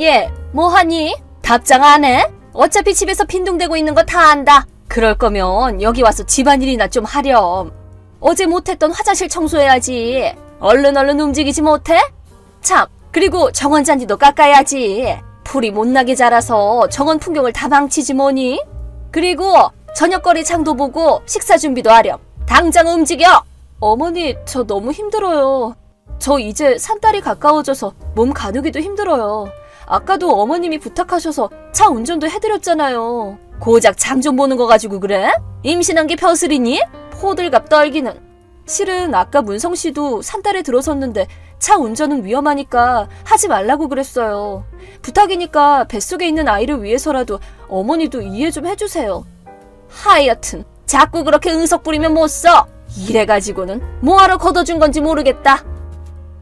얘, 뭐하니? 답장 안 해? 어차피 집에서 빈둥대고 있는 거 다 안다. 그럴 거면 여기 와서 집안일이나 좀 하렴. 어제 못했던 화장실 청소해야지. 얼른 얼른 움직이지 못해? 참, 그리고 정원 잔디도 깎아야지. 풀이 못나게 자라서 정원 풍경을 다 망치지 뭐니? 그리고 저녁거리 장도 보고 식사 준비도 하렴. 당장 움직여! 어머니, 저 너무 힘들어요. 저 이제 산딸이 가까워져서 몸 가누기도 힘들어요. 아까도 어머님이 부탁하셔서 차 운전도 해드렸잖아요. 고작 장 좀 보는 거 가지고 그래? 임신한 게 벼슬이니? 호들갑 떨기는. 실은 아까 문성 씨도 산딸에 들어섰는데 차 운전은 위험하니까 하지 말라고 그랬어요. 부탁이니까 뱃속에 있는 아이를 위해서라도 어머니도 이해 좀 해주세요. 하여튼 자꾸 그렇게 응석 부리면 못 써. 이래가지고는 뭐하러 걷어준 건지 모르겠다.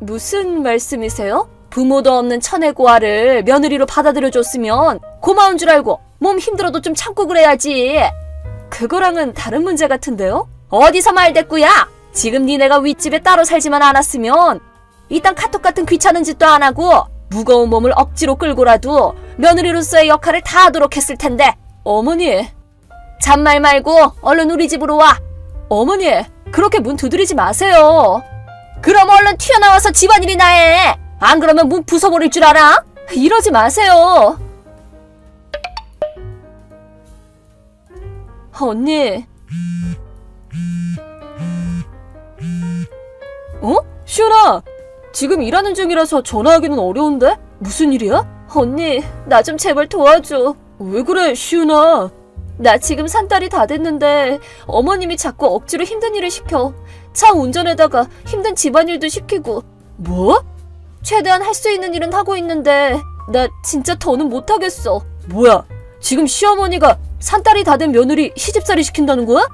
무슨 말씀이세요? 부모도 없는 천의 고아를 며느리로 받아들여줬으면 고마운 줄 알고 몸 힘들어도 좀 참고 그래야지. 그거랑은 다른 문제 같은데요? 어디서 말대꾸야? 지금 니네가 윗집에 따로 살지만 않았으면 이딴 카톡 같은 귀찮은 짓도 안 하고 무거운 몸을 억지로 끌고라도 며느리로서의 역할을 다 하도록 했을 텐데 어머니 잔말 말고 얼른 우리 집으로 와 어머니 그렇게 문 두드리지 마세요 그럼 얼른 튀어나와서 집안일이나 해. 안 그러면 문 부숴버릴 줄 알아? 이러지 마세요. 언니. 어? 시연아, 지금 일하는 중이라서 전화하기는 어려운데? 무슨 일이야? 언니, 나 좀 제발 도와줘. 왜 그래, 시연아? 나 지금 산 딸이 다 됐는데 어머님이 자꾸 억지로 힘든 일을 시켜. 차 운전에다가 힘든 집안일도 시키고. 뭐? 최대한 할 수 있는 일은 하고 있는데 나 진짜 더는 못하겠어. 뭐야? 지금 시어머니가 산딸이 다 된 며느리 시집살이 시킨다는 거야?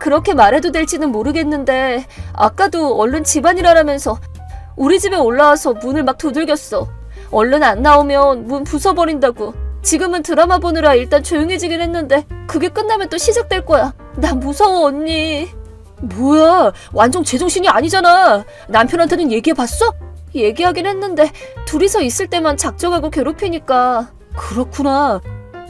그렇게 말해도 될지는 모르겠는데 아까도 얼른 집안일 하라면서 우리 집에 올라와서 문을 막 두들겼어. 얼른 안 나오면 문 부숴버린다고. 지금은 드라마 보느라 일단 조용해지긴 했는데 그게 끝나면 또 시작될 거야. 나 무서워 언니. 뭐야 완전 제정신이 아니잖아. 남편한테는 얘기해봤어? 얘기하긴 했는데 둘이서 있을 때만 작정하고 괴롭히니까. 그렇구나.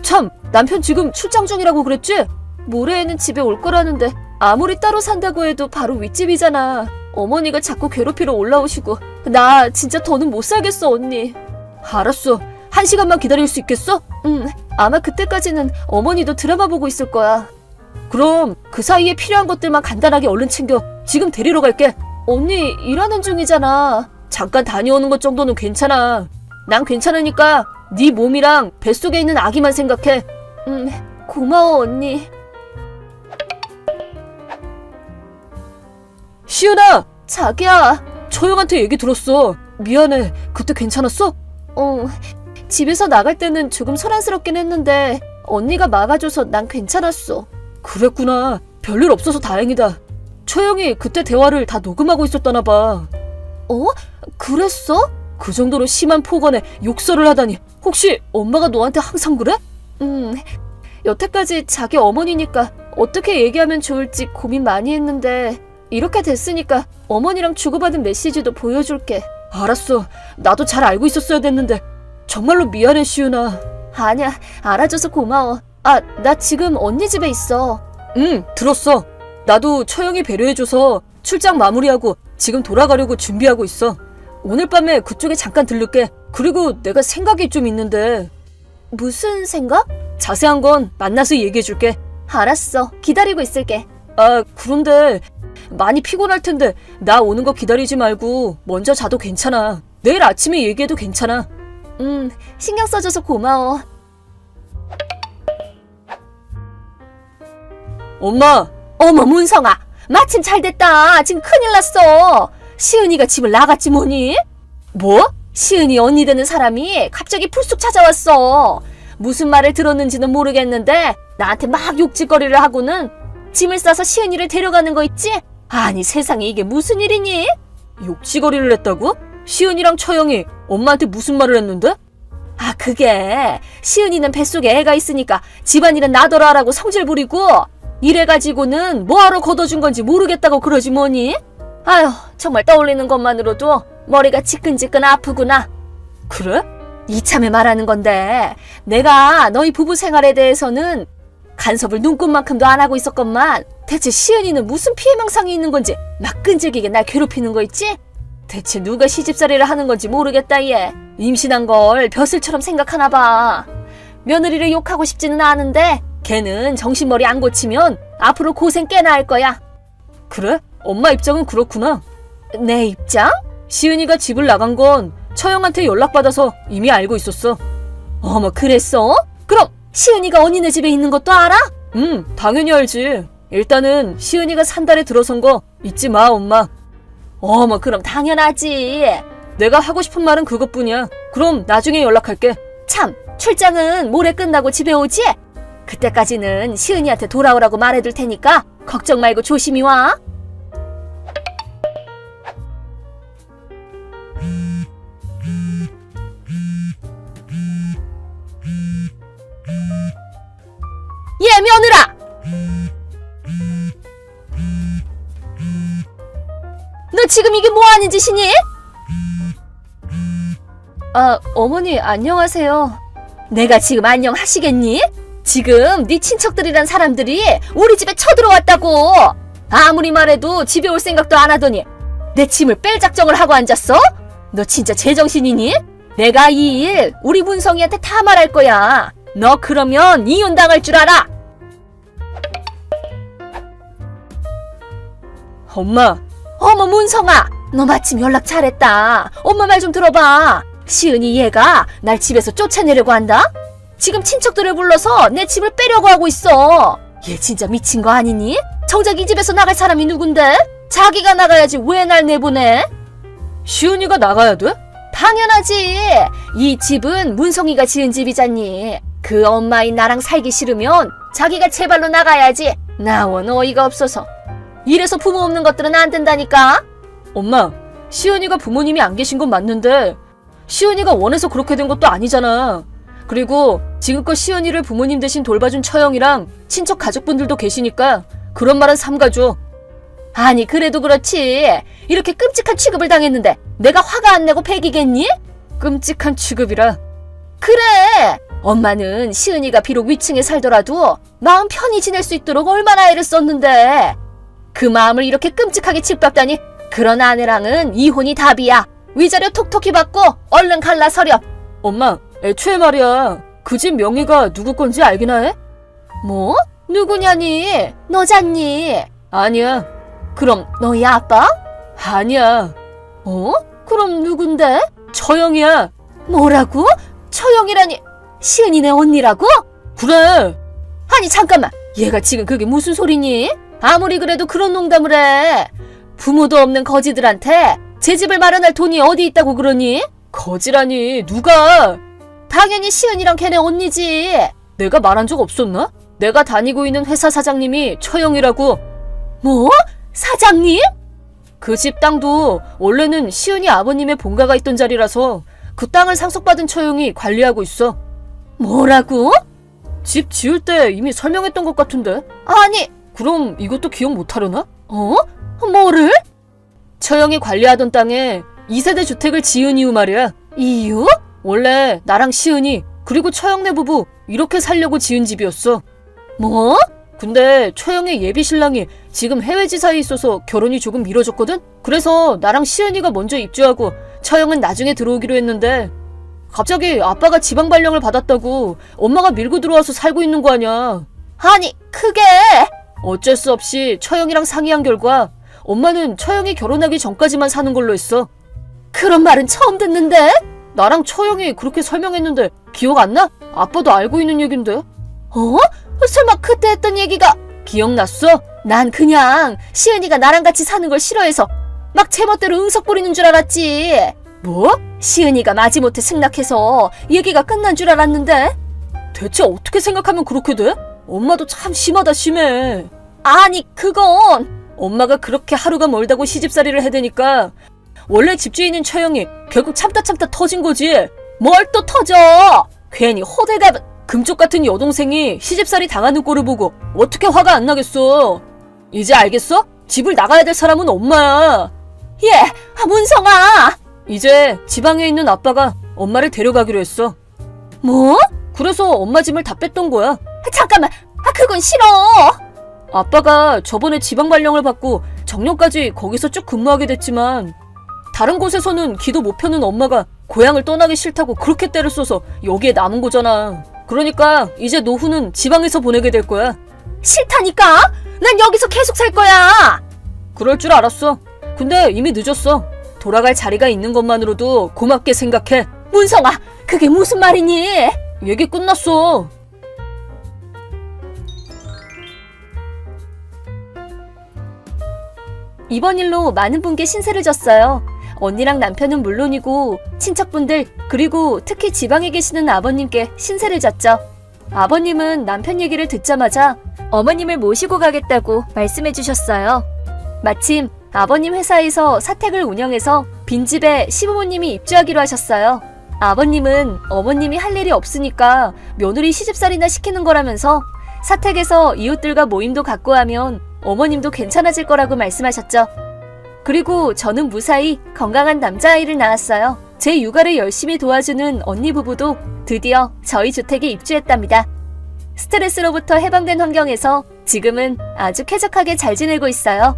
참 남편 지금 출장 중이라고 그랬지? 모레에는 집에 올 거라는데 아무리 따로 산다고 해도 바로 윗집이잖아. 어머니가 자꾸 괴롭히러 올라오시고 나 진짜 더는 못 살겠어 언니. 알았어. 한 시간만 기다릴 수 있겠어? 응. 아마 그때까지는 어머니도 드라마 보고 있을 거야. 그럼 그 사이에 필요한 것들만 간단하게 얼른 챙겨. 지금 데리러 갈게. 언니 일하는 중이잖아. 잠깐 다녀오는 것 정도는 괜찮아. 난 괜찮으니까 네 몸이랑 뱃속에 있는 아기만 생각해. 음, 고마워 언니. 시은아! 자기야! 저 형한테 얘기 들었어. 미안해. 그때 괜찮았어? 어, 집에서 나갈 때는 조금 소란스럽긴 했는데 언니가 막아줘서 난 괜찮았어. 그랬구나. 별일 없어서 다행이다. 초영이 그때 대화를 다 녹음하고 있었다나 봐. 어? 그랬어? 그 정도로 심한 폭언에 욕설을 하다니 혹시 엄마가 너한테 항상 그래? 음, 여태까지 자기 어머니니까 어떻게 얘기하면 좋을지 고민 많이 했는데 이렇게 됐으니까 어머니랑 주고받은 메시지도 보여줄게. 알았어. 나도 잘 알고 있었어야 됐는데 정말로 미안해 시윤아. 아니야. 알아줘서 고마워. 아, 나 지금 언니 집에 있어. 응, 들었어. 나도 처형이 배려해줘서 출장 마무리하고 지금 돌아가려고 준비하고 있어. 오늘 밤에 그쪽에 잠깐 들를게. 그리고 내가 생각이 좀 있는데. 무슨 생각? 자세한 건 만나서 얘기해줄게. 알았어. 기다리고 있을게. 아, 그런데 많이 피곤할 텐데 나 오는 거 기다리지 말고 먼저 자도 괜찮아. 내일 아침에 얘기해도 괜찮아. 음, 신경 써줘서 고마워. 엄마! 어머, 문성아! 마침 잘 됐다. 지금 큰일 났어. 시은이가 집을 나갔지 뭐니? 뭐? 시은이 언니 되는 사람이 갑자기 불쑥 찾아왔어. 무슨 말을 들었는지는 모르겠는데 나한테 막 욕짓거리를 하고는 짐을 싸서 시은이를 데려가는 거 있지? 아니 세상에 이게 무슨 일이니? 욕짓거리를 했다고? 시은이랑 처영이 엄마한테 무슨 말을 했는데? 아 그게 시은이는 뱃속에 애가 있으니까 집안일은 나더러 하라고 성질 부리고 이래가지고는 뭐하러 걷어준 건지 모르겠다고 그러지 뭐니? 아휴 정말 떠올리는 것만으로도 머리가 지끈지끈 아프구나 그래? 이참에 말하는 건데 내가 너희 부부 생활에 대해서는 간섭을 눈꼽만큼도 안 하고 있었건만 대체 시은이는 무슨 피해망상이 있는 건지 막 끈질기게 날 괴롭히는 거 있지? 대체 누가 시집살이를 하는 건지 모르겠다 얘. 임신한 걸 벼슬처럼 생각하나 봐. 며느리를 욕하고 싶지는 않은데 걔는 정신머리 안 고치면 앞으로 고생 꽤나 할 거야. 그래? 엄마 입장은 그렇구나. 내 입장? 시은이가 집을 나간 건 처형한테 연락받아서 이미 알고 있었어. 어머, 그랬어? 그럼 시은이가 언니네 집에 있는 것도 알아? 응, 당연히 알지. 일단은 시은이가 산 달에 들어선 거 잊지 마, 엄마. 어머, 그럼 당연하지. 내가 하고 싶은 말은 그것뿐이야. 그럼 나중에 연락할게. 참, 출장은 모레 끝나고 집에 오지? 그때까지는 시은이한테 돌아오라고 말해둘 테니까 걱정 말고 조심히 와. 예, 며느라! 너 지금 이게 뭐 하는 짓이니? 아, 어머니 안녕하세요. 내가 지금 안녕하시겠니? 지금 네 친척들이란 사람들이 우리 집에 쳐들어왔다고. 아무리 말해도 집에 올 생각도 안 하더니 내 짐을 뺄 작정을 하고 앉았어? 너 진짜 제정신이니? 내가 이 일 우리 문성이한테 다 말할 거야. 너 그러면 이혼 당할 줄 알아. 엄마. 어머 문성아, 너 마침 연락 잘했다. 엄마 말 좀 들어봐. 시은이 얘가 날 집에서 쫓아내려고 한다. 지금 친척들을 불러서 내 집을 빼려고 하고 있어. 얘 진짜 미친 거 아니니? 정작 이 집에서 나갈 사람이 누군데? 자기가 나가야지 왜 날 내보내? 시은이가 나가야 돼? 당연하지. 이 집은 문성이가 지은 집이잖니. 그 엄마인 나랑 살기 싫으면 자기가 제발로 나가야지. 나원 어이가 없어서. 이래서 부모 없는 것들은 안 된다니까. 엄마, 시은이가 부모님이 안 계신 건 맞는데 시은이가 원해서 그렇게 된 것도 아니잖아. 그리고 지금껏 시은이를 부모님 대신 돌봐준 처형이랑 친척 가족분들도 계시니까 그런 말은 삼가줘. 아니 그래도 그렇지. 이렇게 끔찍한 취급을 당했는데 내가 화가 안 내고 배기겠니? 끔찍한 취급이라. 그래. 엄마는 시은이가 비록 위층에 살더라도 마음 편히 지낼 수 있도록 얼마나 애를 썼는데 그 마음을 이렇게 끔찍하게 짓밟다니 그런 아내랑은 이혼이 답이야. 위자료 톡톡히 받고 얼른 갈라 서렴. 엄마, 애초에 말이야. 그 집 명의가 누구 건지 알기나 해? 뭐? 누구냐니? 너잖니? 아니야. 그럼 너희 아빠? 아니야. 어? 그럼 누군데? 처영이야. 뭐라고? 처영이라니 시은이네 언니라고? 그래. 아니 잠깐만. 얘가 지금 그게 무슨 소리니? 아무리 그래도 그런 농담을 해. 부모도 없는 거지들한테 제 집을 마련할 돈이 어디 있다고 그러니? 거지라니 누가? 당연히 시은이랑 걔네 언니지. 내가 말한 적 없었나? 내가 다니고 있는 회사 사장님이 처형이라고. 뭐? 사장님? 그 집 땅도 원래는 시은이 아버님의 본가가 있던 자리라서 그 땅을 상속받은 처형이 관리하고 있어. 뭐라고? 집 지을 때 이미 설명했던 것 같은데. 아니, 그럼 이것도 기억 못하려나? 어? 뭐를? 처형이 관리하던 땅에 2세대 주택을 지은 이유 말이야. 이유? 원래 나랑 시은이 그리고 처형네 부부 이렇게 살려고 지은 집이었어. 뭐? 근데 처형의 예비 신랑이 지금 해외 지사에 있어서 결혼이 조금 미뤄졌거든? 그래서 나랑 시은이가 먼저 입주하고 처형은 나중에 들어오기로 했는데 갑자기 아빠가 지방 발령을 받았다고 엄마가 밀고 들어와서 살고 있는 거 아니야. 아니, 그게 어쩔 수 없이 처형이랑 상의한 결과 엄마는 처형이 결혼하기 전까지만 사는 걸로 했어. 그런 말은 처음 듣는데? 나랑 처형이 그렇게 설명했는데 기억 안 나? 아빠도 알고 있는 얘긴데. 어? 설마 그때 했던 얘기가 기억났어? 난 그냥 시은이가 나랑 같이 사는 걸 싫어해서 막 제멋대로 응석 부리는 줄 알았지. 뭐? 시은이가 마지못해 승낙해서 얘기가 끝난 줄 알았는데? 대체 어떻게 생각하면 그렇게 돼? 엄마도 참 심하다 심해. 아니 그건 엄마가 그렇게 하루가 멀다고 시집살이를 해대니까 원래 집주인인 처형이 결국 참다 참다 터진 거지. 뭘 또 터져? 괜히 호들갑은 금쪽 같은 여동생이 시집살이 당하는 꼴을 보고 어떻게 화가 안 나겠어? 이제 알겠어? 집을 나가야 될 사람은 엄마야. 예, 문성아. 이제 지방에 있는 아빠가 엄마를 데려가기로 했어. 뭐? 그래서 엄마 짐을 다 뺐던 거야. 잠깐만, 아 그건 싫어. 아빠가 저번에 지방 발령을 받고 정년까지 거기서 쭉 근무하게 됐지만 다른 곳에서는 기도 못 펴는 엄마가 고향을 떠나기 싫다고 그렇게 때를 써서 여기에 남은 거잖아. 그러니까 이제 노후는 지방에서 보내게 될 거야. 싫다니까? 난 여기서 계속 살 거야. 그럴 줄 알았어. 근데 이미 늦었어. 돌아갈 자리가 있는 것만으로도 고맙게 생각해. 문성아, 그게 무슨 말이니? 얘기 끝났어. 이번 일로 많은 분께 신세를 졌어요. 언니랑 남편은 물론이고 친척분들 그리고 특히 지방에 계시는 아버님께 신세를 졌죠. 아버님은 남편 얘기를 듣자마자 어머님을 모시고 가겠다고 말씀해 주셨어요. 마침 아버님 회사에서 사택을 운영해서 빈집에 시부모님이 입주하기로 하셨어요. 아버님은 어머님이 할 일이 없으니까 며느리 시집살이나 시키는 거라면서 사택에서 이웃들과 모임도 갖고 하면 어머님도 괜찮아질 거라고 말씀하셨죠. 그리고 저는 무사히 건강한 남자아이를 낳았어요. 제 육아를 열심히 도와주는 언니 부부도 드디어 저희 주택에 입주했답니다. 스트레스로부터 해방된 환경에서 지금은 아주 쾌적하게 잘 지내고 있어요.